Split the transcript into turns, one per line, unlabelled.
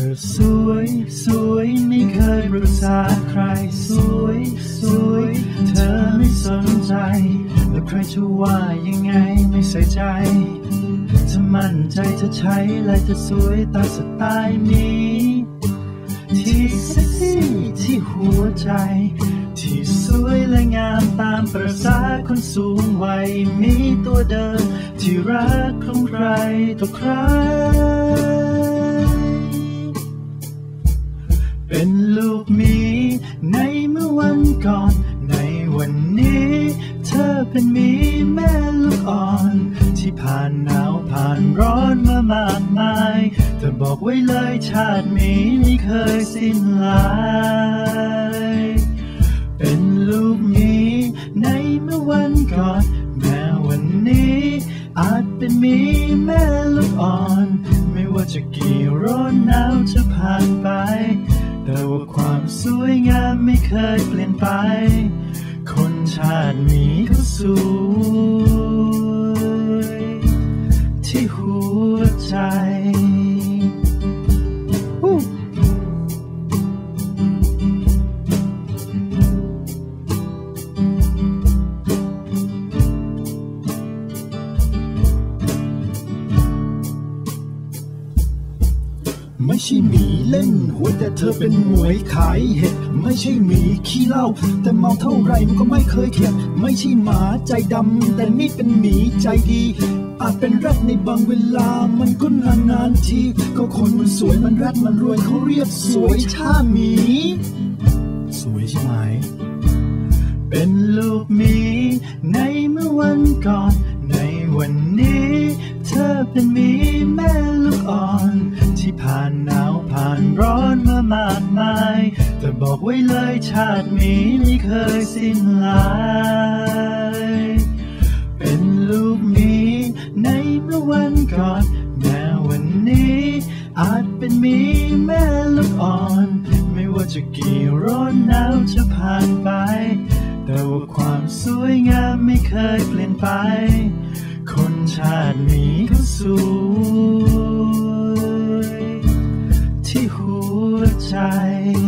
ธอสวยสวยไม่เคยปรึกษาใคร สวยสวยเธอไม่สนใจแล้วใครจะว่ายังไงไม่ใส่ใจถ้ามั่นใจจะใช้อะไรจะสวยตามสไตล์นี้ ที่เซ็กซี่ที่หัวใจ ที่สวยและงามตามประสาคนสูงวัยมีตัวเดิมที่รักของใครต่อใคร ลูกมี ในเมื่อวันก่อน ในวันนี้ เธอเป็นมีแม่ลูกอ่อน ที่ผ่านหนาวผ่านร้อนมามากมายเธอบอกไว้เลยชาติมีไม่เคยสิ้นลาย เป็นลูกมีในเมื่อวันก่อนแม้วันนี้ อาจเป็นมีแม่ลูกอ่อน ไม่ว่าจะกี่ร้อนหนาวจะผ่านไป แต่ว่าความสวยงามไม่เคยเปลี่ยนไป คนชาตินี้ก็สวยที่หัวใจ
ไม่ใช่หมีเล่นหัวแต่เธอเป็นหมวยขายเห็ดไม่ใช่หมีขี้เหล้าแต่เมาเท่าไรมันก็ไม่เคยเข็ดไม่ใช่หมาใจดำแต่นี่เป็นหมีใจดี อาจเป็นรักในบางเวลา มันก็นานนานที ก็คนมันสวยมันรักมันรวยเขาเรียกสวยชาหมี สวยใช่ไหม
เป็นลูกหมี ในเมื่อวันก่อน ในวันนี้ เธอเป็นหมีาวผ่านร้อนมามากมาย แต่บอกไว้เลยชาติหมีไม่เคยสิ้นลาย เป็นลูกหมีในเมื่อวันก่อนแม้วันนี้ อาจเป็นมีแม่ลูกอ่อน ไม่ว่าจะกี่ร้อนหนาวจะผ่านไป แต่ว่าความสวยงามไม่เคยเปลี่ยนไป คนชาตินี้ก็สวย ว